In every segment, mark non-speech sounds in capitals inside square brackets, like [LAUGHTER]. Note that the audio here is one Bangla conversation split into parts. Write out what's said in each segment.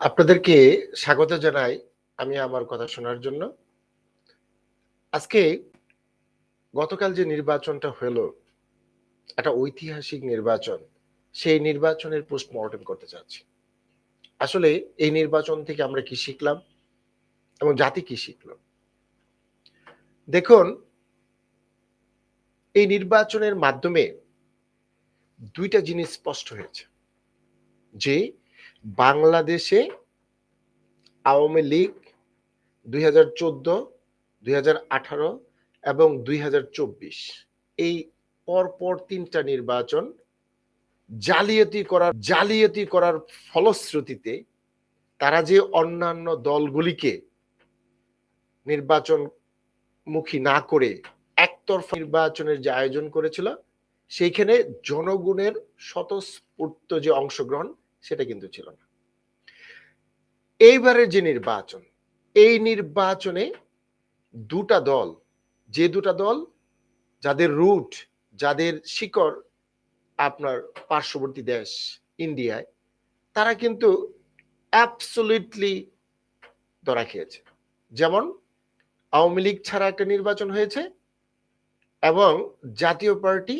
আপনাদেরকে স্বাগত জানাই আমি আমার কথা শোনার জন্য। আজকে গতকাল যে নির্বাচনটা হলো, একটা ঐতিহাসিক নির্বাচন, সেই নির্বাচনের পোস্টমর্টেম করতে চাচ্ছি। আসলে এই নির্বাচন থেকে আমরা কি শিখলাম এবং জাতি কি শিখলো? দেখুন, এই নির্বাচনের মাধ্যমে দুইটা জিনিস স্পষ্ট হয়েছে। যে বাংলাদেশে আওয়ামী লীগ দুই হাজার চোদ্দ আঠারো এবং দুই হাজার চব্বিশ। এই পরপর তিনটা নির্বাচন জালিয়াতি করার জালিয়াতি করার ফলশ্রুতিতে তারা যে অন্যান্য দলগুলিকে নির্বাচন মুখী না করে একতরফা নির্বাচনের যে আয়োজন করেছিল, সেইখানে জনগণের স্বতঃস্ফূর্ত যে অংশগ্রহণ সেটা কিন্তু ছিল না। এইবারের যে নির্বাচন, এই নির্বাচনে দুটা দল, যে দুটা দল, যাদের রুট যাদের শিকড় আপনার পার্শ্ববর্তী দেশ ইন্ডিয়ায়, তারা কিন্তু অ্যাবসলিটলি ধরা খেয়েছে। যেমন আওয়ামী লীগ ছাড়া একটা নির্বাচন হয়েছে এবং জাতীয় পার্টি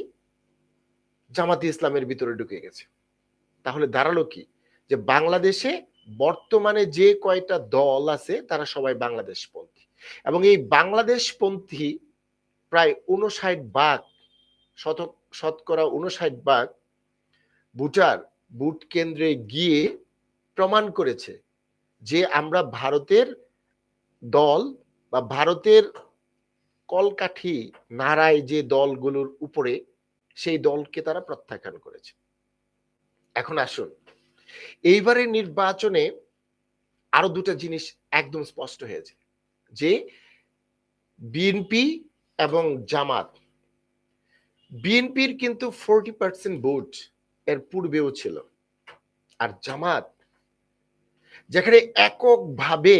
জামাতি ইসলামের ভিতরে ঢুকে গেছে। তাহলে দাঁড়াল কি? যে বাংলাদেশে বর্তমানে যে কয়টা দল আছে, তারা সবাই বাংলাদেশ পন্থী এবং এই বাংলাদেশ পন্থী প্রায় উনষাট ভাগ, শত, শতকরা উনষাট ভাগ ভোটার বুট কেন্দ্রে গিয়ে প্রমাণ করেছে যে আমরা ভারতের দল বা ভারতের কলকাঠি নাড়ায় যে দলগুলোর উপরে, সেই দলকে তারা প্রত্যাখ্যান করেছে। এখন আসুন। এইবারে নির্বাচনে আরও দুটো জিনিস একদম স্পষ্ট হয়েছে, যে বিএনপি এবং জামাত বিএনপির কিন্তু ফোরটি পার্সেন্ট ভোট এর পূর্বেও ছিল। আর জামাত, যেখানে এককভাবে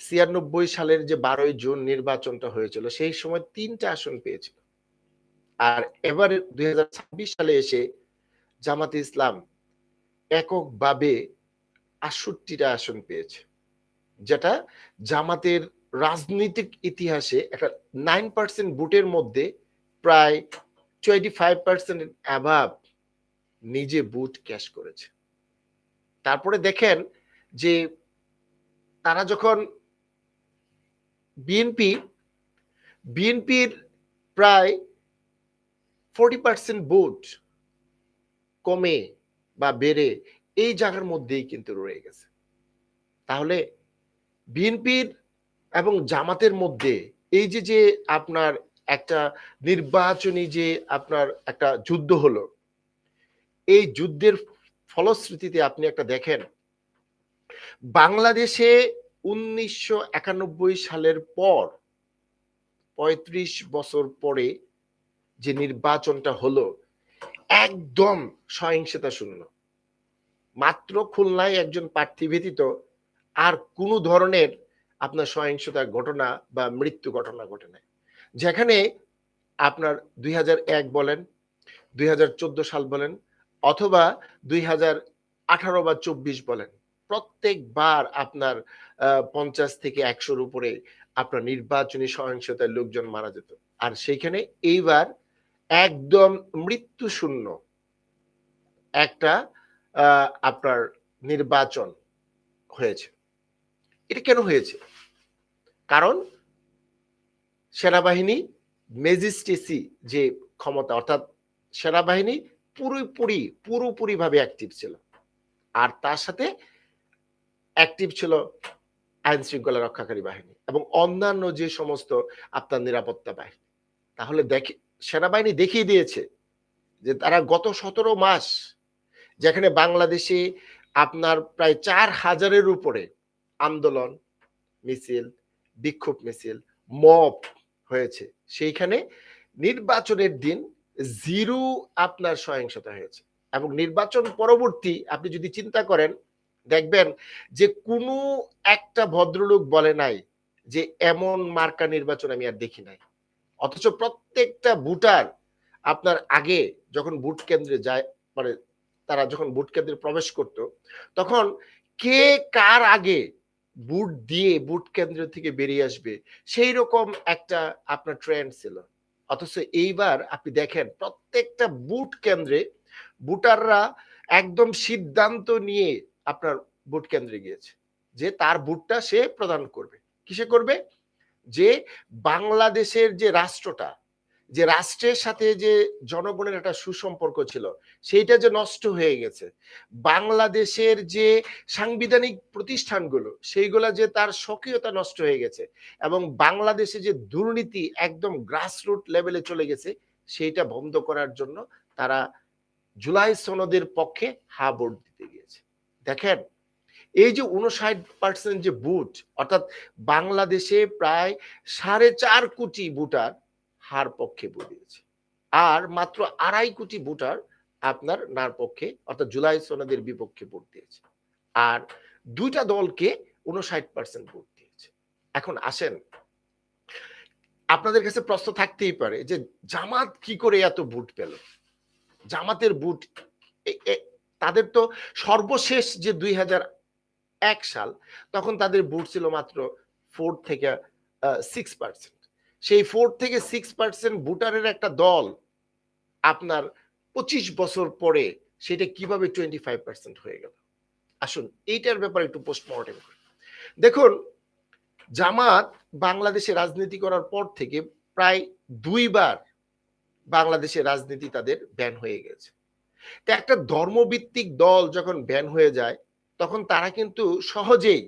ছিয়ানব্বই সালের যে বারোই জুন নির্বাচনটা হয়েছিল, সেই সময় তিনটা আসন পেয়েছিল। আর এবারে দুই সালে এসে জামাতে ইসলাম এককভাবে আটষট্টিটা আসন পেয়েছে, যেটা জামাতের রাজনৈতিক ইতিহাসে একটা নাইন পার্সেন্ট ভোটের মধ্যে প্রায় টোয়েন্টি ফাইভ পার্সেন্ট অ্যাভাব নিজে বুট ক্যাশ করেছে। তারপরে দেখেন যে তারা যখন বিএনপি বিএনপির প্রায় ফোরটি পার্সেন্ট ভোট কমে বা বেড়ে এই জায়গার মধ্যেই কিন্তু রয়ে গেছে। তাহলে বিএনপির এবং জামাতের মধ্যে এই যে যে আপনার একটা নির্বাচনী যে আপনার একটা যুদ্ধ হলো, এই যুদ্ধের ফলশ্রুতিতে আপনি একটা দেখেন, বাংলাদেশে উনিশশো একানব্বই সালের পর ৩৫ বছর পরে যে নির্বাচনটা হলো একদম সহিংসতা শূন্য মাত্র খুলনায় একজন প্রার্থী ব্যতীত আর কোনো ধরনের আপনার সহিংসতার ঘটনা বা মৃত্যু ঘটনা ঘটে নাই। যেখানে আপনার দুই হাজার এক বলেন, দুই হাজার চোদ্দ সাল বলেন, অথবা দুই হাজার আঠারো বা চব্বিশ বলেন, প্রত্যেকবার আপনার পঞ্চাশ থেকে একশোর উপরে আপনার নির্বাচনী সহিংসতায় লোকজন মারা যেত। আর সেইখানে এইবার একদম মৃত্যু শূন্য একটা আপনার নির্বাচন হয়েছে। এটা কেন হয়েছে? কারণ সেনাবাহিনী, মেজিস্ট্রেসি যে ক্ষমতা, অর্থাৎ সেনাবাহিনী পুরোপুরি পুরোপুরি ভাবে অ্যাক্টিভ ছিল। আর তার সাথে অ্যাক্টিভ ছিল আইন শৃঙ্খলা রক্ষাকারী বাহিনী এবং অন্যান্য যে সমস্ত আপনার নিরাপত্তা বাহিনী। তাহলে দেখে সেনাবাহিনী দেখিয়ে দিয়েছে যে তারা গত সতেরো মাস যেখানে বাংলাদেশে আপনার প্রায় চার হাজারের উপরে আন্দোলন, মিছিল, বিক্ষোভ মিছিল মপ হয়েছে। সেইখানে নির্বাচনের দিন জিরো আপনার সহিংসতা হয়েছে এবং নির্বাচন পরবর্তী আপনি যদি চিন্তা করেন, দেখবেন যে কোনো একটা ভদ্রলোক বলে নাই যে এমন মার্কা নির্বাচন আমি আর দেখি নাই। অথচ প্রত্যেকটা ভোটার আপনার আগে যখন ভোট কেন্দ্রে যায় মানে তারা যখন ভোট কেন্দ্রে প্রবেশ করত, তখন কে কার আগে বুট দিয়ে বুট কেন্দ্র থেকে বেরিয়ে আসবে সেই রকম একটা আপনার ট্রেন্ড ছিল। অথচ এইবার আপনি দেখেন, প্রত্যেকটা বুট কেন্দ্রে বুটাররা একদম সিদ্ধান্ত নিয়ে আপনার বুট কেন্দ্রে গিয়েছে, যে তার বুটটা সে প্রদান করবে। কিসে করবে? যে বাংলাদেশের যে রাষ্ট্রটা, যে রাষ্ট্রের সাথে যে জনগণের একটা সুসম্পর্ক ছিল, সেইটা যে নষ্ট হয়ে গেছে। বাংলাদেশের যে সাংবিধানিক প্রতিষ্ঠানগুলো, সেইগুলা যে তার সক্রিয়তা নষ্ট হয়ে গেছে এবং বাংলাদেশে যে দুর্নীতি একদম গ্রাসরুট লেভেলে চলে গেছে, সেইটা বন্ধ করার জন্য তারা জুলাই সনদের পক্ষে হা ভোট দিতে গিয়েছে। দেখেন এই যে উনষাট পার্সেন্ট যে বুট অর্থাৎ বাংলাদেশে প্রায় সাড়ে চার কোটি ভোটার হার পক্ষে দিয়েছে। আর মাত্র আড়াই কোটি ভোটার আপনার নার পক্ষে, অর্থাৎ জুলাই সোনাদের বিপক্ষে ভোট দিয়েছে। আর দুইটা দলকে উনষাট পার্সেন্ট ভোট দিয়েছে। এখন আসেন, আপনাদের কাছে প্রশ্ন থাকতেই পারে যে জামাত কি করে এত ভোট পেল? জামাতের এ- তাদের তো সর্বশেষ যে দুই হাজার এক সাল, তখন তাদের ভোট ছিল মাত্র ফোর থেকে সিক্স পার্সেন্ট সেই ফোর থেকে সিক্স পার্সেন্ট ভোটারের একটা দল আপনার পঁচিশ বছর পরে সেটা কীভাবে টোয়েন্টি ফাইভ পার্সেন্ট হয়ে গেল? আসুন, এইটার ব্যাপারে একটু পোস্টমর্টেম করি। দেখুন, জামাত বাংলাদেশে রাজনীতি করার পর থেকে প্রায় দুইবার বাংলাদেশে রাজনীতি তাদের ব্যান হয়ে গেছে। একটা ধর্মভিত্তিক দল যখন ব্যান হয়ে যায় তখন তারা কিন্তু সহজেই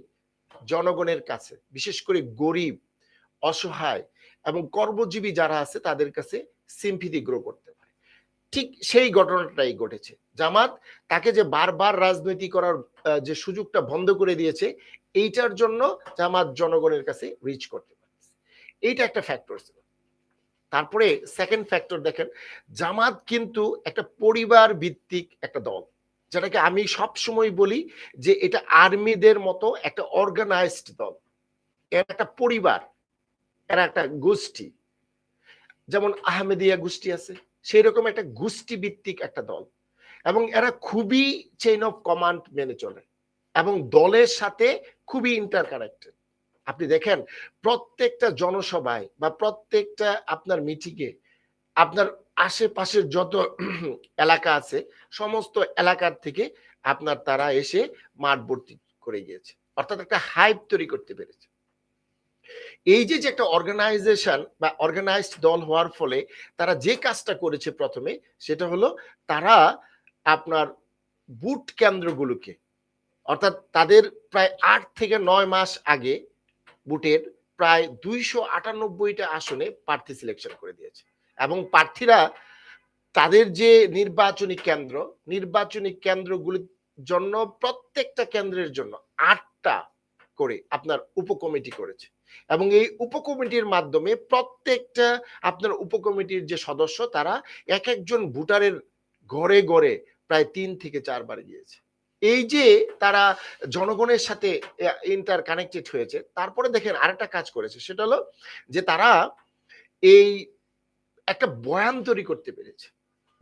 জনগণের কাছে, বিশেষ করে গরিব, অসহায় এবং কর্মজীবী যারা আছে তাদের কাছে সিম্পিতি গ্রো করতে পারে। ঠিক সেই ঘটনাটাই ঘটেছে। জামাত তাকে যে বারবার রাজনীতি করার যে সুযোগটা বন্ধ করে দিয়েছে, এইটার জন্য জামাত জনগণের কাছে রিচ করতে পারছে। এইটা একটা ফ্যাক্টর ছিল। তারপরে সেকেন্ড ফ্যাক্টর দেখেন, জামাত কিন্তু একটা পরিবার ভিত্তিক একটা দল। যেটাকে আমি সব সময় বলি যে এটা আর্মিদের মতো একটা অর্গানাইজড দল। এর একটা পরিবার, এরা একটা গোষ্ঠী। যেমন আহমেদিয়া গোষ্ঠী আছে সেই রকম একটা গোষ্ঠী ভিত্তিক একটা দল। এবং এরা খুবই চেইন অফ কমান্ড মেনে চলে এবং দলের সাথে খুবই ইন্টার কানেক্টেড আপনি দেখেন, প্রত্যেকটা জনসভায় বা প্রত্যেকটা আপনার মিটিংয়ে আপনার আশেপাশের যত [CLEARS THROAT] এলাকা আছে, সমস্ত এলাকার থেকে আপনার তারা এসে মাঠ ভর্তি করে গিয়েছে। অর্থাৎ একটা হাইপ তৈরি করতে পেরেছে। এই যে যে একটা অর্গানাইজেশন বা অর্গানাইজড দল হওয়ার ফলে তারা যে কাজটা করেছে প্রথমে, সেটা হলো তারা আপনার বুট কেন্দ্রগুলোকে, অর্থাৎ তাদের প্রায় আট থেকে নয় মাস আগে বুটের প্রায় দুইশো আটানব্বইটা আসনে প্রার্থী সিলেকশন করে দিয়েছে। এবং প্রার্থীরা তাদের যে নির্বাচনী কেন্দ্র, নির্বাচনী কেন্দ্রগুলির জন্য প্রত্যেকটা কেন্দ্রের জন্য আটটা করে আপনার উপকমিটি করেছে। এবং এই উপকমিটির মাধ্যমে প্রত্যেকটা আপনার উপকমিটির যে সদস্য, তারা এক একজন ভোটারের ঘরে ঘরে প্রায় তিন থেকে চারবার গিয়েছে। এই যে তারা জনগণের সাথে ইন্টার কানেক্টেড হয়েছে, তারপরে দেখেন আরেকটা কাজ করেছে, সেটা হলো যে তারা এই একটা বয়ান তৈরি করতে পেরেছে,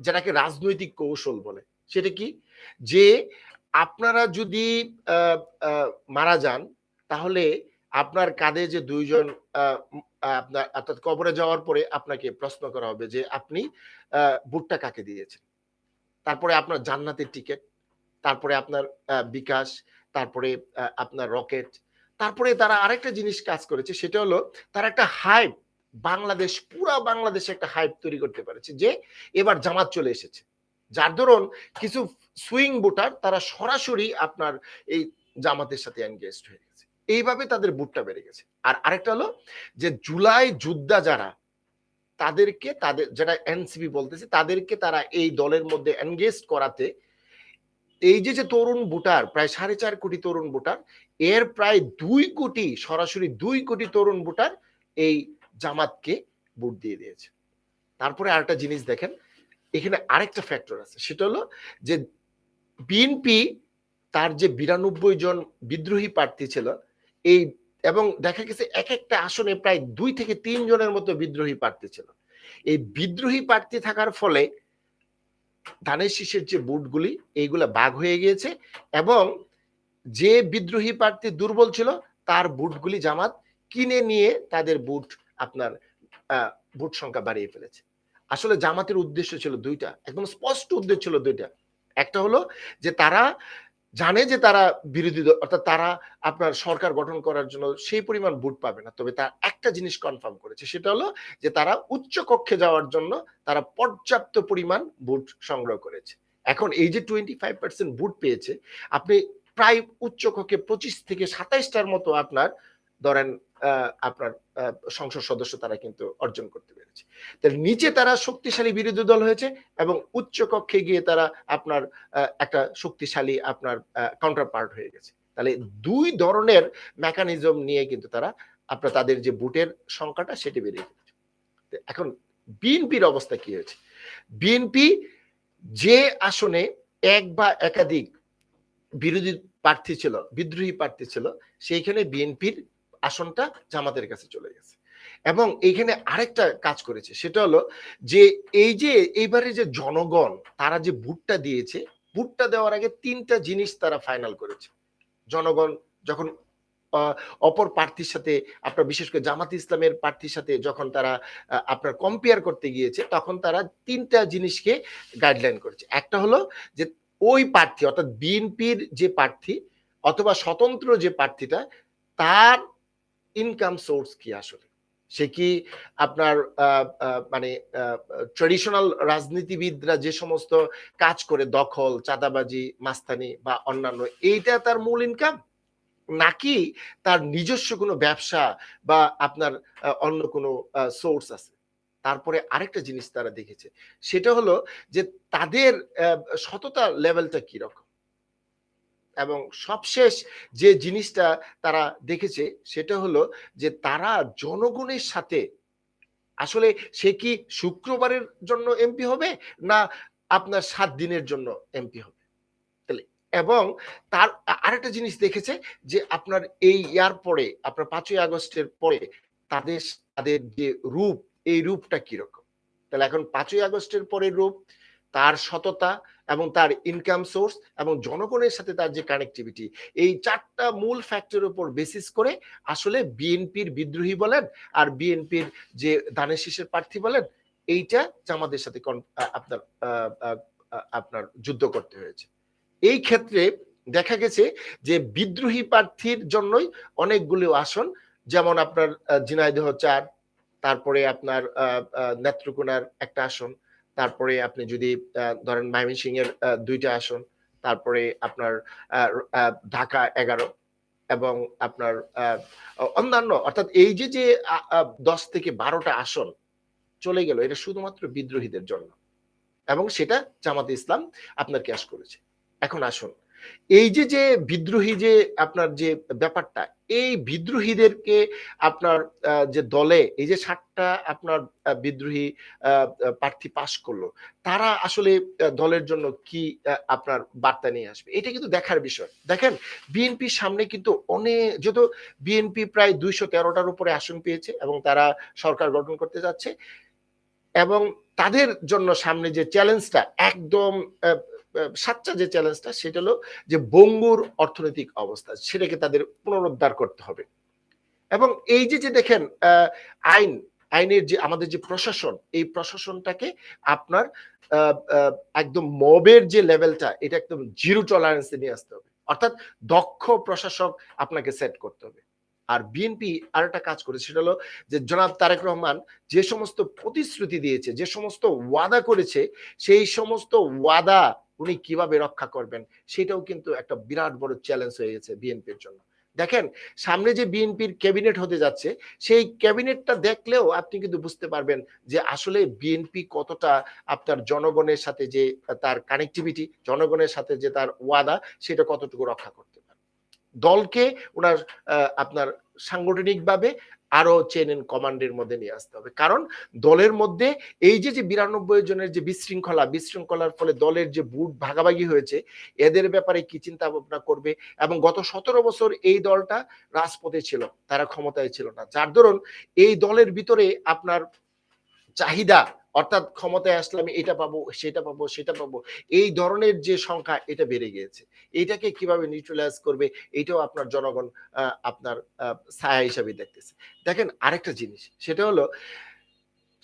যেটাকে রাজনৈতিক কৌশল বলে। সেটা কি? যে আপনারা যদি মারা যান, তাহলে আপনার কাঁধে যে দুইজন আপনার, অর্থাৎ কবরে যাওয়ার পরে আপনাকে প্রশ্ন করা হবে যে, আপনি ভুট্টা কাকে দিয়েছেন? তারপরে আপনার জান্নাতের টিকিট তারপরে আপনার বিকাশ, তারপরে আপনার রকেট তারপরে তারা আরেকটা জিনিস কাজ করেছে, সেটা হলো তারা একটা হাইপ বাংলাদেশ, পুরা বাংলাদেশে একটা হাইপ তৈরি করতে পেরেছে যে এবার জামাত চলে এসেছে। যার ধরুন কিছু সুইং ভোটার তারা সরাসরি আপনার এই জামাতের সাথে এনগেজড হয়ে গেছে। এইভাবে তাদের বুটটা বেড়ে গেছে। আর আরেকটা হলো যে জুলাই যোদ্ধা যারা, তাদেরকে তাদের যেটা এনসিপি বলতেছে, তাদেরকে তারা এই দলের মধ্যে এনগেজ করাতে এই যে যে তরুণ ভোটার প্রায় সাড়ে চার কোটি তরুণ ভোটার এর প্রায় দুই কোটি, সরাসরি দুই কোটি তরুণ ভোটার এই জামাতকে ভোট দিয়ে দিয়েছে। তারপরে আরেকটা জিনিস দেখেন, এখানে আরেকটা ফ্যাক্টর আছে। সেটা হলো যে বিএনপি তার যে বিরানব্বই জন বিদ্রোহী প্রার্থী ছিল, এই এবং দেখা গেছে এক একটা আসনে প্রায় দুই থেকে তিন জনের মতো বিদ্রোহী প্রার্থী ছিল। এই বিদ্রোহী প্রার্থী থাকার ফলে ধানের শীষের যে বুটগুলি, এইগুলা বাঘ হয়ে গিয়েছে এবং যে বিদ্রোহী প্রার্থী দুর্বল ছিল, তার বুটগুলি জামাত কিনে নিয়ে তাদের বুট আপনার ভোট সংখ্যা বাড়িয়ে ফেলেছে। আসলে জামাতের উদ্দেশ্য ছিল দুইটা, একদম স্পষ্ট উদ্দেশ্য ছিল দুইটা। একটা হলো যে তারা জানে যে তারা বিরোধী দল, অর্থাৎ তারা আপনার সরকার গঠন করার জন্য সেই পরিমাণ ভোট পাবে না। তবে তার একটা জিনিস কনফার্ম করেছে, সেটা হলো যে তারা উচ্চ কক্ষে যাওয়ার জন্য তারা পর্যাপ্ত পরিমাণ ভোট সংগ্রহ করেছে। এখন এই যে টোয়েন্টি ফাইভ পার্সেন্ট বুট পেয়েছে, আপনি প্রায় উচ্চ কক্ষে পঁচিশ থেকে সাতাইশটার মতো আপনার ধরেন আপনার সংসদ সদস্য তারা কিন্তু অর্জন করতে পেরেছে। তাহলে নিচে তারা শক্তিশালী বিরোধী দল হয়েছে এবং উচ্চ কক্ষে গিয়ে তারা আপনার একটা শক্তিশালী আপনার কাউন্টার পার্ট হয়ে গেছে। তাহলে দুই ধরনের মেকানিজম নিয়ে কিন্তু তারা আপনার তাদের যে বুটের সংখ্যাটা সেটি বেড়ে গেছে। এখন বিএনপির অবস্থা কি হয়েছে? বিএনপি যে আসনে এক বা একাধিক বিরোধী প্রার্থী ছিল বিদ্রোহী প্রার্থী ছিল সেইখানে বিএনপির আসনটা জামাতের কাছে চলে গেছে। এবং এইখানে আরেকটা কাজ করেছে, সেটা হলো যে এই যে এইবারে যে জনগণ, তারা যে ভোটটা দিয়েছে, ভোটটা দেওয়ার আগে তিনটা জিনিস তারা ফাইনাল করেছে। জনগণ যখন অপর প্রার্থীর সাথে, আপনার বিশেষ করে জামাত ইসলামের প্রার্থীর সাথে যখন তারা আপনার কম্পেয়ার করতে গিয়েছে, তখন তারা তিনটা জিনিসকে গাইডলাইন করেছে। একটা হলো যে ওই প্রার্থী, অর্থাৎ বিএনপির যে প্রার্থী, অথবা স্বতন্ত্র যে প্রার্থীটা, তার ইনকাম সোর্স কি আসলে? সে কি আপনার মানে ট্রেডিশনাল রাজনীতিবিদরা যে সমস্ত কাজ করে, দখল, চাঁদাবাজি, মাস্তানি বা অন্যান্য, এইটা তার মূল ইনকাম নাকি তার নিজস্ব কোনো ব্যবসা বা আপনার অন্য কোনো সোর্স আছে? তারপরে আরেকটা জিনিস তারা দেখেছে, সেটা হলো যে তাদের সততা লেভেলটা কি রকম এবং সবশেষ যে জিনিসটা তারা দেখেছে সেটা হলো যে তারা জনগণের সাথে, আসলে সে কি শুক্রবারের জন্য এমপি হবে না আপনার সাত দিনের জন্য এমপি হবে? এবং তার আরেকটা জিনিস দেখেছে যে আপনার এই ইয়ার পরে, আপনার পাঁচই আগস্টের পরে তাদের তাদের যে রূপ, এই রূপটা কীরকম? তাহলে এখন পাঁচই আগস্টের পরে রূপ তার সততা এবং তার ইনকাম সোর্স এবং জনগণের সাথে তার যে কানেক্টিভিটি এই চারটা মূল ফ্যাক্টরের উপর বেসিস করে আসলে বিএনপির বিদ্রোহী বলেন আর বিএনপির যে দানের শীষের প্রার্থী বলেন, এইটা জামাতের সাথে আপনার আপনার যুদ্ধ করতে হয়েছে। এই ক্ষেত্রে দেখা গেছে যে বিদ্রোহী প্রার্থীর জন্যই অনেকগুলো আসন, যেমন আপনার ঝিনাইদহ চার, তারপরে আপনার নেত্রকোনার একটা আসন তারপরে আপনি যদি ধরেন ময়মনসিং এর দুইটা আসন, তারপরে আপনার ঢাকা এগারো এবং আপনার অন্যান্য অর্থাৎ এই যে যে দশ থেকে বারোটা আসন চলে গেল, এটা শুধুমাত্র বিদ্রোহীদের জন্য এবং সেটা জামাতে ইসলাম আপনার ক্যাশ করেছে। এখন আসুন এই যে যে বিদ্রোহী যে আপনার যে ব্যাপারটা, এই বিদ্রোহীদেরকে আপনার যে দলে এই যে ষাটটা আপনার বিদ্রোহী প্রার্থী পাশ করল, তারা আসলে দলের জন্য কি আপনার বার্তা নিয়ে আসবে? এটা কিন্তু দেখার বিষয়। দেখেন, বিএনপির সামনে কিন্তু অনেক যেহেতু বিএনপি প্রায় দুইশো তেরোটার উপরে আসন পেয়েছে এবং তারা সরকার গঠন করতে যাচ্ছে এবং তাদের জন্য সামনে যে চ্যালেঞ্জটা একদম সাচ্চা যে চ্যালেঞ্জটা সেটা হলো যে বঙ্গুর অর্থনৈতিক অবস্থা, সেটাকে তাদের পুনরুদ্ধার করতে হবে। এবং এই যে যে দেখেন আইন, আইনের যে আমাদের যে প্রশাসন, এই প্রশাসনটাকে আপনার একদম মবের যে লেভেলটা এটা একদম জিরো টলারেন্সে নিয়ে আসতে হবে। অর্থাৎ দক্ষ প্রশাসক আপনাকে সেট করতে হবে। আর বিএনপি আর একটা কাজ করেছে, সেটা হলো যে জনাব তারেক রহমান যে সমস্ত প্রতিশ্রুতি দিয়েছে, যে সমস্ত ওয়াদা করেছে, সেই সমস্ত ওয়াদা উনি কীভাবে রক্ষা করবেন, সেটাও কিন্তু একটা বিরাট বড় চ্যালেঞ্জ হয়ে গেছে বিএনপির জন্য। দেখেন, সামনে যে বিএনপির ক্যাবিনেট হতে যাচ্ছে, সেই ক্যাবিনেটটা দেখলেও আপনি কিন্তু বুঝতে পারবেন যে আসলে বিএনপি কতটা আপনার জনগণের সাথে যে তার কানেক্টিভিটি জনগণের সাথে যে তার ওয়াদা, সেটা কতটুকু রক্ষা করতে পারে। দলকে ওনার আপনার সাংগঠনিকভাবে আরও চেন এন্ড কমান্ডের মধ্যে নিয়ে আসতে হবে। কারণ দলের মধ্যে এই যে যে বিরানব্বই জনের যে বিশৃঙ্খলা, বিশৃঙ্খলার ফলে দলের যে বুট ভাগাভাগি হয়েছে, এদের ব্যাপারে কি চিন্তা ভাবনা করবে? এবং গত সতেরো বছর এই দলটা রাজপথে ছিল, তারা ক্ষমতায় ছিল না। যার ধরুন এই দলের ভিতরে আপনার চাহিদা অর্থাৎ ক্ষমতায় আসলে আমি এটা পাবো, সেটা পাবো সেটা পাবো। এই ধরনের যে সংখ্যা, এটা বেড়ে গিয়েছে। এটাকে কীভাবে নিউট্রালাইজ করবে, এটাও আপনার জনগণ আপনার ছায়া হিসাবে দেখতেছে। দেখেন আরেকটা জিনিস, সেটা হলো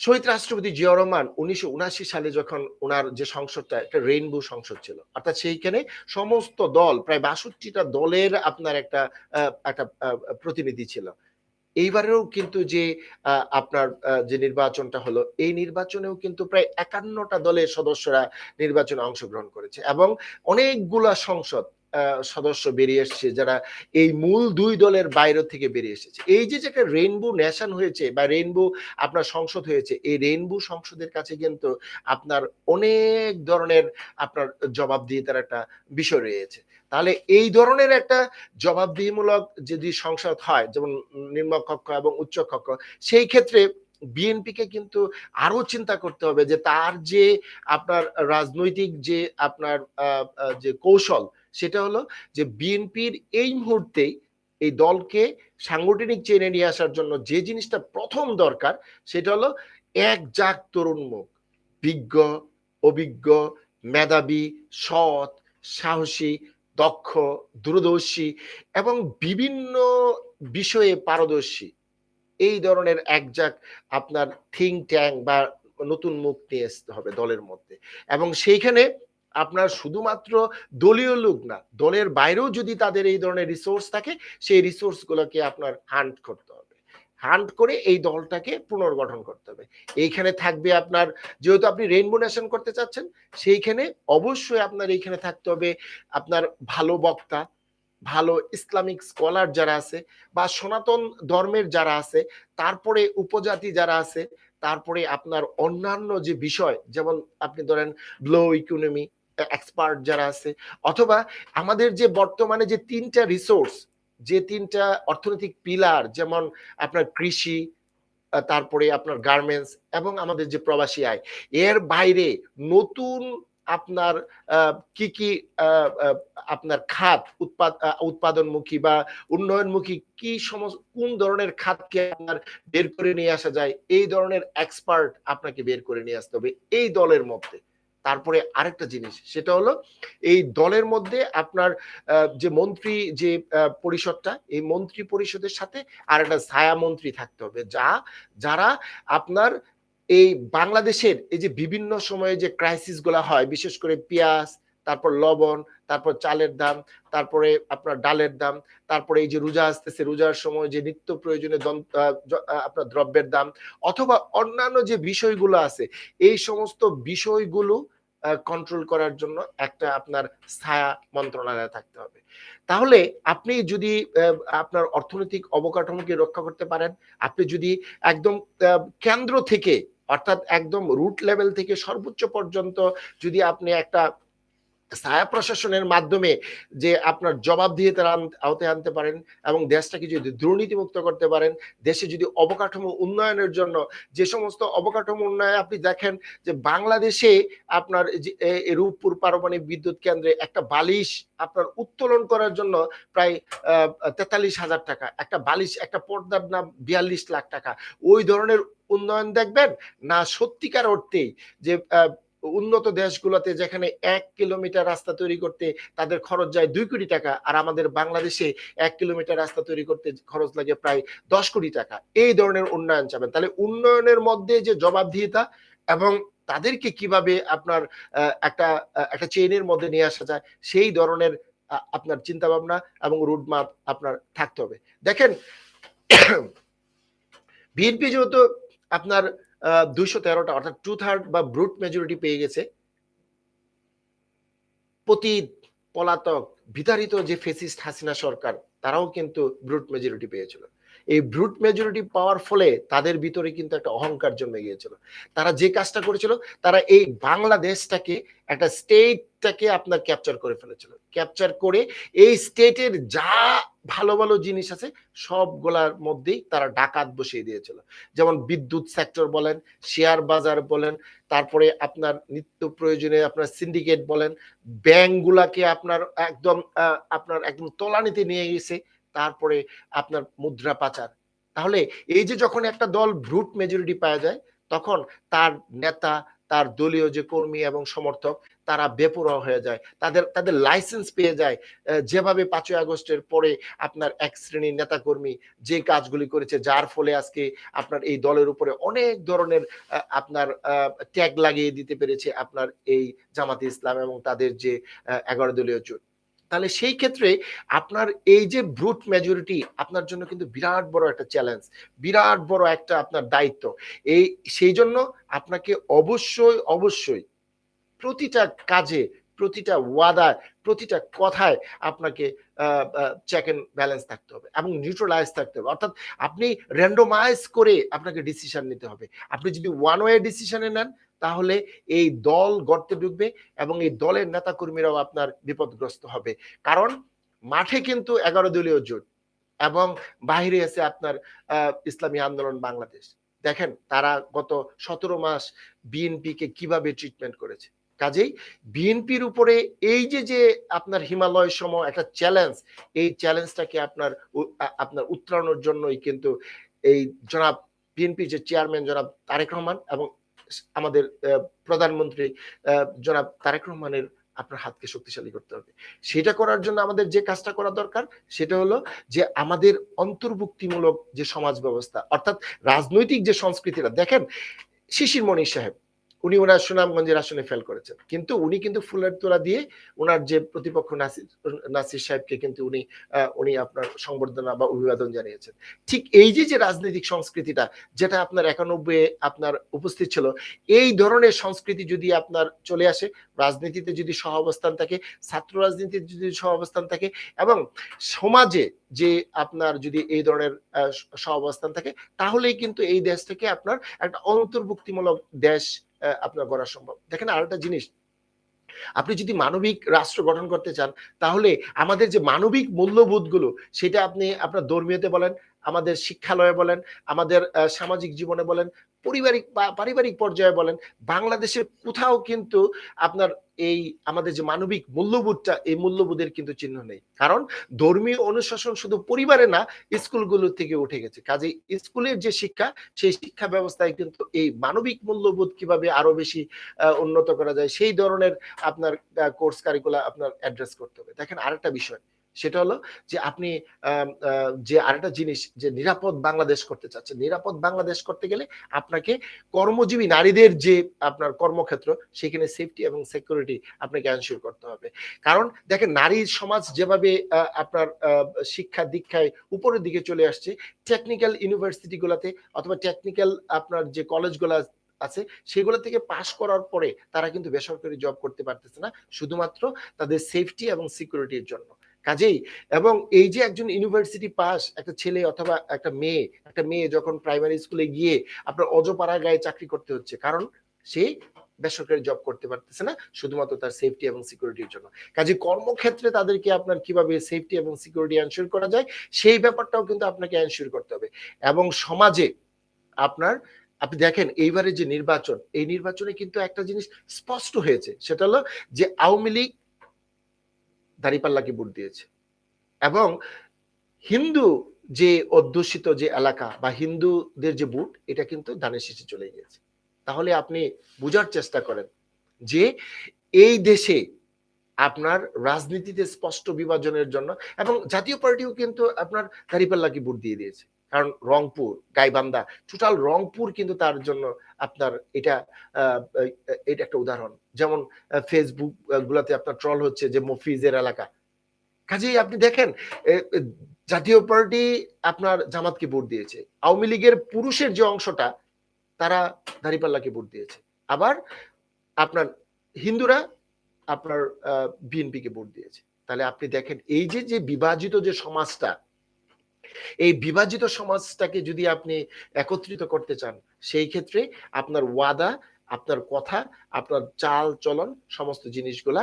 শহীদ রাষ্ট্রপতি জিয়া রহমান উনিশশো সালে যখন ওনার যে সংসদটা, একটা রেইনবো সংসদ ছিল, অর্থাৎ সেইখানে সমস্ত দল, প্রায় বাষট্টিটা দলের আপনার একটা একটা প্রতিনিধি ছিল। এইবারেও কিন্তু যে আপনার যে নির্বাচনটা হলো, এই নির্বাচনেও কিন্তু প্রায় একান্নটা দলের সদস্যরা নির্বাচনে অংশগ্রহণ করেছে এবং অনেকগুলা সংসদ সদস্য বেরিয়ে এসছে, যারা এই মূল দুই দলের বাইরে থেকে বেরিয়ে এসেছে। এই যে যে একটা রেইনবো নেশন হয়েছে বা রেইনবো আপনার সংসদ হয়েছে, এই রেইনবো সংসদের কাছে কিন্তু আপনার অনেক ধরনের আপনার জবাবদিহিতার একটা বিষয় রয়েছে। তাহলে এই ধরনের একটা জবাবদিহিমূলক যদি সংসদ হয়, যেমন নিম্নকক্ষ এবং উচ্চকক্ষ, সেই ক্ষেত্রে বিএনপিকে কিন্তু আরও চিন্তা করতে হবে যে তার যে আপনার রাজনৈতিক যে আপনার যে কৌশল সেটা হলো যে বিএনপির এই মুহূর্তেই এই দলকে সাংগঠনিক চেনে নিয়ে আসার জন্য যে জিনিসটা প্রথম দরকার, সেটা হলো এক জাক তরুণ মুখ। বিজ্ঞ, অভিজ্ঞ, মেধাবী, সৎ, সাহসী, দক্ষ, দূরদর্শী এবং বিভিন্ন বিষয়ে পারদর্শী। এই ধরনের একজাক আপনার থিঙ্ক ট্যাঙ্ক বা নতুন মুখ নিয়ে আসতে হবে দলের মধ্যে। এবং সেইখানে আপনার শুধুমাত্র দলীয় লোক না, দলের বাইরেও যদি তাদের এই ধরনের রিসোর্স থাকে, সেই রিসোর্স গুলোকে আপনার হান্ট করতে হবে। হান্ট করে এই দলটাকে পুনর্গঠন করতে হবে। এইখানে থাকবে আপনার, যেহেতু আপনি রেইনবো নেশন করতে চাচ্ছেন, সেইখানে অবশ্যই আপনার এইখানে থাকতে হবে আপনার ভালো বক্তা, ভালো ইসলামিক স্কলার যারা আছে বা সনাতন ধর্মের যারা আছে, তারপরে উপজাতি যারা আছে, তারপরে আপনার অন্যান্য যে বিষয়, যেমন আপনি ধরেন গ্লো ইকোনমি এক্সপার্ট যারা আছে, অথবা আমাদের যে বর্তমানে যে তিনটা রিসোর্স যে তিনটা অর্থনৈতিক পিলার যেমন আপনার কৃষি তারপরে আপনার গার্মেন্টস এবং আমাদের যে প্রবাসী আয়, এর বাইরে নতুন আপনার কি কি আপনার খাত উৎপাদনমুখী বা উন্নয়নমুখী কি সমস্ত, কোন ধরনের খাতকে আপনার বের করে নিয়ে আসা যায়, এই ধরনের এক্সপার্ট আপনাকে বের করে নিয়ে আসতে হবে, এই দলের মধ্যে। তারপরে আরেকটা জিনিস, সেটা হলো এই দলের মধ্যে আপনার যে মন্ত্রী, যে পরিষদটা, এই মন্ত্রী পরিষদের সাথে আর একটা ছায়া মন্ত্রী থাকতে হবে। যা, যারা আপনার এই বাংলাদেশের এই যে বিভিন্ন সময়ে যে ক্রাইসিসগুলা হয়, বিশেষ করে পেঁয়াজ, তারপর লবণ, তারপর চালের দাম, তারপরে আপনার ডালের দাম, তারপরে এই যে রোজা আসতেছে, রোজার সময় যে নিত্য প্রয়োজনীয় আপনার দ্রব্যের দাম, অথবা অন্যান্য যে বিষয়গুলো আছে, এই সমস্ত বিষয়গুলো কন্ট্রোল করার জন্য একটা আপনার ছায়া মন্ত্রণালয় থাকতে হবে। তাহলে আপনি যদি আপনার অর্থনৈতিক অবকাঠামোকে রক্ষা করতে পারেন, আপনি যদি একদম কেন্দ্র থেকে অর্থাৎ একদম রুট লেভেল থেকে সর্বোচ্চ পর্যন্ত যদি আপনি একটা ছায়া প্রশাসনের মাধ্যমে যে আপনার জবাবদিহিতার আন- আওতায় আনতে পারেন এবং দেশটাকে যদি দুর্নীতিমুক্ত করতে পারেন, দেশে যদি অবকাঠামো উন্নয়নের জন্য যে সমস্ত অবকাঠামো উন্নয়ন আপনি দেখেন যে বাংলাদেশে আপনার রূপপুর পারমাণবিক বিদ্যুৎ কেন্দ্রে একটা বালিশ আপনার উত্তোলন করার জন্য প্রায় তেতাল্লিশ হাজার টাকা, একটা বালিশ, একটা পর্দার নাম বিয়াল্লিশ লাখ টাকা। ওই ধরনের উন্নয়ন দেখবেন? না সত্যিকার অর্থেই যে উন্নত দেশগুলোতে যেখানে এক কিলোমিটার রাস্তা তৈরি করতে তাদের খরচ যায় দুই কোটি টাকা, আর আমাদের বাংলাদেশে এক কিলোমিটার রাস্তা তৈরি করতে খরচ লাগে প্রায় দশ কোটি টাকা। এই ধরনের উন্নয়ন চাবেন। তাহলে উন্নয়নের মধ্যে যে জবাবদিহিতা এবং তাদেরকে কীভাবে আপনার একটা একটা চেইনের মধ্যে নিয়ে আসা যায়, সেই ধরনের আপনার চিন্তা ভাবনা এবং রুটমাপ আপনার থাকতে হবে। দেখেন, [CLEARS THROAT] বিএনপি যেহেতু আপনার দুইশো তেরোটা, অর্থাৎ টু থার্ড বা ব্রুট মেজরিটি পেয়ে গেছে। পতীত পলাতক বিতাড়িত যে ফেসিস্ট হাসিনা সরকার, তারাও কিন্তু ব্রুট মেজরিটি পেয়েছিল। এই ব্রুট মেজরিটি পাওয়ার ফলে তাদের ভিতরে কিন্তু একটা অহংকার জন্মে গিয়েছিল। তারা যে কাজটা করেছিল, তারা এই বাংলাদেশটাকে, একটা স্টেটটাকে আপনার ক্যাপচার করে ফেলেছিল। ক্যাপচার করে এই স্টেটের যা ভালো ভালো জিনিস আছে, সবগুলার মধ্যেই তারা ডাকাত বসিয়ে দিয়েছিল। যেমন বিদ্যুৎ সেক্টর বলেন শেয়ার বাজার বলেন, তারপরে আপনার নিত্য প্রয়োজনে আপনার সিন্ডিকেট বলেন, ব্যাংকগুলাকে আপনার একদম আপনার একদম তলানিতে নিয়ে গেছে, তারপরে আপনার মুদ্রা পাচার। তাহলে এই যে যখন একটা দল ব্রুট মেজরিটি পাওয়া যায়, তখন তার নেতা তার দলীয় যে কর্মী এবং সমর্থক, তারা বেপরোয়া হয়ে যায়। তাদের তাদের লাইসেন্স পেয়ে যায়। যেভাবে পাঁচই আগস্টের পরে আপনার এক শ্রেণির নেতাকর্মী যে কাজগুলি করেছে, যার ফলে আজকে আপনার এই দলের উপরে অনেক ধরনের আপনার ট্যাগ লাগিয়ে দিতে পেরেছে আপনার এই জামাতে ইসলাম এবং তাদের যে এগারো দলীয় জোট। তাহলে সেই ক্ষেত্রে আপনার এই যে ব্রুট মেজরিটি আপনার জন্য কিন্তু বিরাট বড় একটা চ্যালেঞ্জ বিরাট বড় একটা আপনার দায়িত্ব। এই, সেই জন্য আপনাকে অবশ্যই অবশ্যই প্রতিটা কাজে, প্রতিটা ওয়াদা প্রতিটা কথায় আপনাকে চেক এন্ড ব্যালেন্স থাকতে হবে এবং নিউট্রালাইজ থাকতে হবে। অর্থাৎ আপনি র্যান্ডোমাইজ করে আপনাকে ডিসিশন নিতে হবে। আপনি যদি ওয়ান ওয়ে ডিসিশনে নেন তাহলে এই দল গর্তে ঢুকবে এবং এই দলের নেতাকর্মীরাও আপনার বিপদগ্রস্ত হবে। কারণ মাঠে কিন্তু এগারো দলীয় জোট এবং বাহিরে আছে আপনার ইসলামী আন্দোলন বাংলাদেশ। দেখেন তারা গত সতেরো মাস বিএনপি কে কীভাবে ট্রিটমেন্ট করেছে। কাজেই বিএনপির উপরে এই যে যে আপনার হিমালয় সম একটা চ্যালেঞ্জ এই চ্যালেঞ্জটাকে আপনার আপনার উত্তরণের জন্যই কিন্তু এই জনাব বিএনপি যে চেয়ারম্যান জনাব তারেক রহমান এবং আমাদের প্রধানমন্ত্রী জনাব তারেক রহমানের আপনার হাতকে শক্তিশালী করতে হবে। সেটা করার জন্য আমাদের যে কাজটা করা দরকার, সেটা হলো যে আমাদের অন্তর্ভুক্তিমূলক যে সমাজ ব্যবস্থা, অর্থাৎ রাজনৈতিক যে সংস্কৃতিটা, দেখেন শিশির মনির সাহেব উনি ওনার সুনামগঞ্জের আসনে ফেল করেছেন। কিন্তু উনি কিন্তু ফুলের তোলা দিয়ে ওনার যে প্রতিপক্ষ নাসির নাসির সাহেবকে কিন্তু উনি উনি আপনার সংবর্ধনা বা অভিবাদন জানিয়েছেন। ঠিক এই যে যে রাজনৈতিক সংস্কৃতিটা, যেটা আপনার একানব্বই আপনার উপস্থিত ছিল, এই ধরনের সংস্কৃতি যদি আপনার চলে আসে, রাজনীতিতে যদি সহ অবস্থান থাকে, ছাত্র রাজনীতিতে যদি সহ অবস্থান থাকে, এবং সমাজে যে আপনার যদি এই ধরনের সহ অবস্থান থাকে, তাহলেই কিন্তু এই দেশ থেকে আপনার একটা অন্তর্ভুক্তিমূলক দেশ আপনার করা সম্ভব। দেখেন আর একটা জিনিস, আপনি যদি মানবিক রাষ্ট্র গঠন করতে চান, তাহলে আমাদের যে মানবিক মূল্যবোধগুলো, সেটা আপনি আপনার ধর্মীয়তে বলেন, আমাদের শিক্ষালয়ে বলেন, আমাদের সামাজিক জীবনে বলেন পারিবারিক পারিবারিক পর্যায়ে বলেন, বাংলাদেশের কোথাও কিন্তু আপনার এই আমাদের যে মানবিক মূল্যবোধটা, এই মূল্যবোধের কিন্তু চিহ্ন নেই। কারণ ধর্মীয় অনুশাসন শুধু পরিবারে না, স্কুলগুলো থেকে উঠে গেছে। কাজে স্কুলের যে শিক্ষা, সেই শিক্ষা ব্যবস্থায় কিন্তু এই মানবিক মূল্যবোধ কীভাবে আরও বেশি উন্নত করা যায়, সেই ধরনের আপনার কোর্স কারিকুলা আপনার অ্যাড্রেস করতে হবে। দেখেন আরেকটা বিষয় সেটা হলো যে আপনি যে আরেকটা জিনিস যে নিরাপদ বাংলাদেশ করতে চাচ্ছেন, নিরাপদ বাংলাদেশ করতে গেলে আপনাকে কর্মজীবী নারীদের যে আপনার কর্মক্ষেত্র, সেখানে সেফটি এবং সিকিউরিটি আপনাকে এনশিওর করতে হবে। কারণ দেখেন, নারী সমাজ যেভাবে আপনার শিক্ষা দীক্ষায় উপরের দিকে চলে আসছে টেকনিক্যাল ইউনিভার্সিটি গুলাতে অথবা টেকনিক্যাল আপনার যে কলেজগুলো আছে, সেগুলো থেকে পাশ করার পরে তারা কিন্তু বেসরকারি জব করতে পারতেছে না। শুধুমাত্র তাদের সেফটি এবং সিকিউরিটির জন্য। কাজেই এবং এই যে একজন ইউনিভার্সিটি পাস একটা ছেলে অথবা একটা মেয়ে একটা মেয়ে যখন প্রাইমারি স্কুলে গিয়ে আপনার অজপাড়া গায়ে চাকরি করতে হচ্ছে, কারণ সে বেসরকারি জব করতে পারতেছে না, শুধুমাত্র তার সেফটি এবং সিকিউরিটির জন্য। কাজে কর্মক্ষেত্রে তাদেরকে আপনার কীভাবে সেফটি এবং সিকিউরিটি এনশিওর করা যায়, সেই ব্যাপারটাও কিন্তু আপনাকে এনশিওর করতে হবে। এবং সমাজে আপনার, আপনি দেখেন এইবারে যে নির্বাচন, এই নির্বাচনে কিন্তু একটা জিনিস স্পষ্ট হয়েছে, সেটা হলো যে আওয়ামী লীগ দাঁড়িপাল্লাকে ভোট দিয়েছে? এবং হিন্দু যে অধ্যুষিত যে এলাকা বা হিন্দুদের যে বুট, এটা কিন্তু ধানের শেষে চলে গিয়েছে। তাহলে আপনি বোঝার চেষ্টা করেন যে এই দেশে আপনার রাজনীতিতে স্পষ্ট বিভাজনের জন্য এবং জাতীয় পার্টিও কিন্তু আপনার দাঁড়িপাল্লাকে ভোট দিয়ে দিয়েছে। কারণ রংপুর, গাইবান্ধা টোটাল রংপুর কিন্তু তার জন্য আপনার এটা এটা একটা উদাহরণ। যেমন ফেসবুক গুলাতে আপনার ট্রল হচ্ছে যে মফিজের এলাকা। কাজেই আপনি দেখেন জাতীয় পার্টি আপনার জামাতকে ভোট দিয়েছে। আওয়ামী লীগের পুরুষের যে অংশটা, তারা দাঁড়িপাল্লাকে ভোট দিয়েছে। আবার আপনার হিন্দুরা আপনার বিএনপি কে ভোট দিয়েছে। তাহলে আপনি দেখেন, এই যে যে বিভাজিত যে সমাজটা এই বিভাজিত সমাজটাকে যদি আপনি একত্রিত করতে চান, সেই ক্ষেত্রে আপনার ওয়াদা, আপনার কথা, আপনার চাল চলন সমস্ত জিনিসগুলা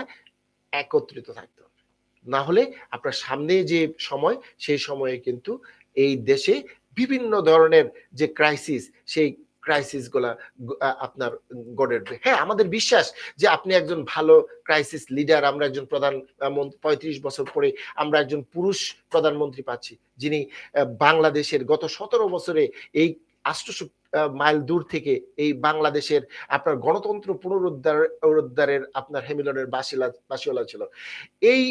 একত্রিত থাকতে হবে। না হলে আপনার সামনে যে সময়, সেই সময়ে কিন্তু এই দেশে বিভিন্ন ধরনের যে ক্রাইসিস সেই ক্রাইসিসগুলা আপনার গড়ে উঠবে। হ্যাঁ আমাদের বিশ্বাস যে আপনি একজন ভালো ক্রাইসিস লিডার আমরা একজন প্রধান পঁয়ত্রিশ বছর পরে আমরা একজন পুরুষ প্রধানমন্ত্রী পাচ্ছি, যিনি বাংলাদেশের গত সতেরো বছরে এই আষ্টশো মাইল দূর থেকে এই বাংলাদেশের আপনার গণতন্ত্র পুনরুদ্ধার, উদ্ধারের আপনার হেমিলনের বাসিলা বাসিওয়ালা ছিল। এই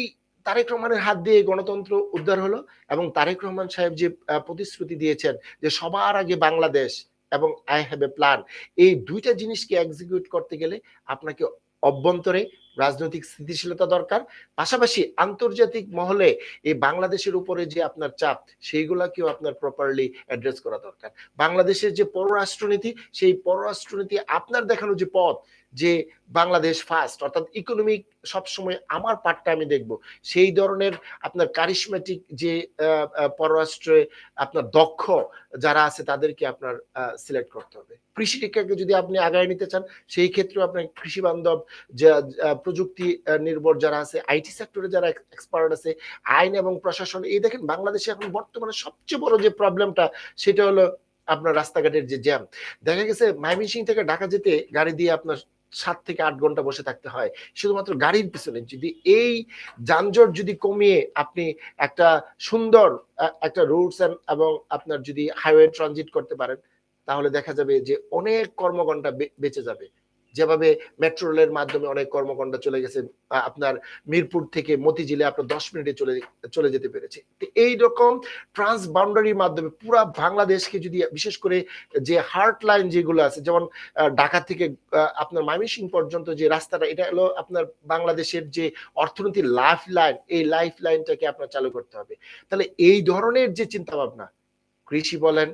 তারেক রহমানের হাত দিয়ে গণতন্ত্র উদ্ধার হলো এবং তারেক রহমান সাহেব যে প্রতিশ্রুতি দিয়েছেন যে সবার আগে বাংলাদেশ এবং আই হ্যাভ এ প্ল্যান এই দুইটা জিনিসকে এক্সিকিউট করতে গেলে আপনাকে অভ্যন্তরে রাজনৈতিক স্থিতিশীলতা দরকার। পাশাপাশি আন্তর্জাতিক মহলে এই বাংলাদেশের উপরে যে আপনার চাপ, সেইগুলাকেও আপনার প্রপারলি অ্যাড্রেস করা দরকার। বাংলাদেশের যে পররাষ্ট্রনীতি, সেই পররাষ্ট্রনীতি আপনার দেখানো যে পথ যে বাংলাদেশ ফার্স্ট অর্থাৎ ইকোনমিক সবসময় আমার পার্টটা আমি দেখব। সেই ধরনের আপনার কারিশমেটিক যে পররাষ্ট্রে আপনার দক্ষ যারা আছে তাদেরকে আপনার সিলেক্ট করতে হবে। কৃষি শিক্ষাকে যদি আপনি আগায় নিতে চান, সেই ক্ষেত্রে আপনার কৃষি বান্ধব প্রযুক্তি নির্ভর যারা আছে আইটি সেক্টরে যারা এক্সপার্ট আছে, আইন এবং প্রশাসন, এই দেখেন বাংলাদেশে এখন বর্তমানে সবচেয়ে বড় যে প্রবলেমটা সেটা হলো আপনার রাস্তাঘাটের যে জ্যাম দেখা গেছে মাইমিনসিং থেকে ঢাকা যেতে গাড়ি দিয়ে আপনার সাত থেকে আট ঘণ্টা বসে থাকতে হয়। শুধুমাত্র গাড়ির পিছনে যদি এই যানজট যদি কমিয়ে আপনি একটা সুন্দর একটা রুটস এবং আপনার যদি হাইওয়ে ট্রানজিট করতে পারেন, তাহলে দেখা যাবে যে অনেক কর্মঘণ্টা বেঁচে যাবে। যেভাবে মেট্রো রেলের মাধ্যমে অনেক কর্মঘণ্টা চলে গেছে আপনার মিরপুর থেকে মতিঝিলে আপনার দশ মিনিটে চলে চলে যেতে পেরেছে। এই রকম ট্রান্স বাউন্ডারির মাধ্যমে পুরা বাংলাদেশকে যদি বিশেষ করে যে হার্ট লাইন যেগুলো আছে, যেমন ঢাকা থেকে আপনার ময়মনসিং পর্যন্ত যে রাস্তাটা, এটা হলো আপনার বাংলাদেশের যে অর্থনীতির লাইফ লাইন এই লাইফ লাইনটাকে আপনার চালু করতে হবে। তাহলে এই ধরনের যে চিন্তা ভাবনা কৃষি বলেন,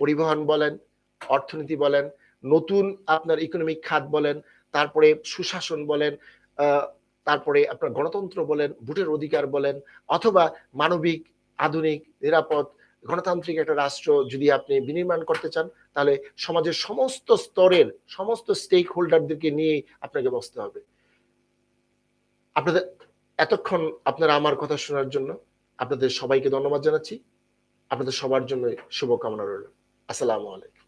পরিবহন বলেন, অর্থনীতি বলেন নতুন আপনার ইকোনমিক খাত বলেন, তারপরে সুশাসন বলেন তারপরে আপনার গণতন্ত্র বলেন, ভোটের অধিকার বলেন, অথবা মানবিক, আধুনিক, নিরাপদ, গণতান্ত্রিক একটা রাষ্ট্র যদি আপনি বিনির্মাণ করতে চান, তাহলে সমাজের সমস্ত স্তরের, সমস্ত স্টেক হোল্ডারদেরকে নিয়ে আপনাকে বসতে হবে। আপনাদের, এতক্ষণ আপনারা আমার কথা শোনার জন্য আপনাদের সবাইকে ধন্যবাদ জানাচ্ছি। আপনাদের সবার জন্য শুভকামনা রইল। আসসালামু আলাইকুম।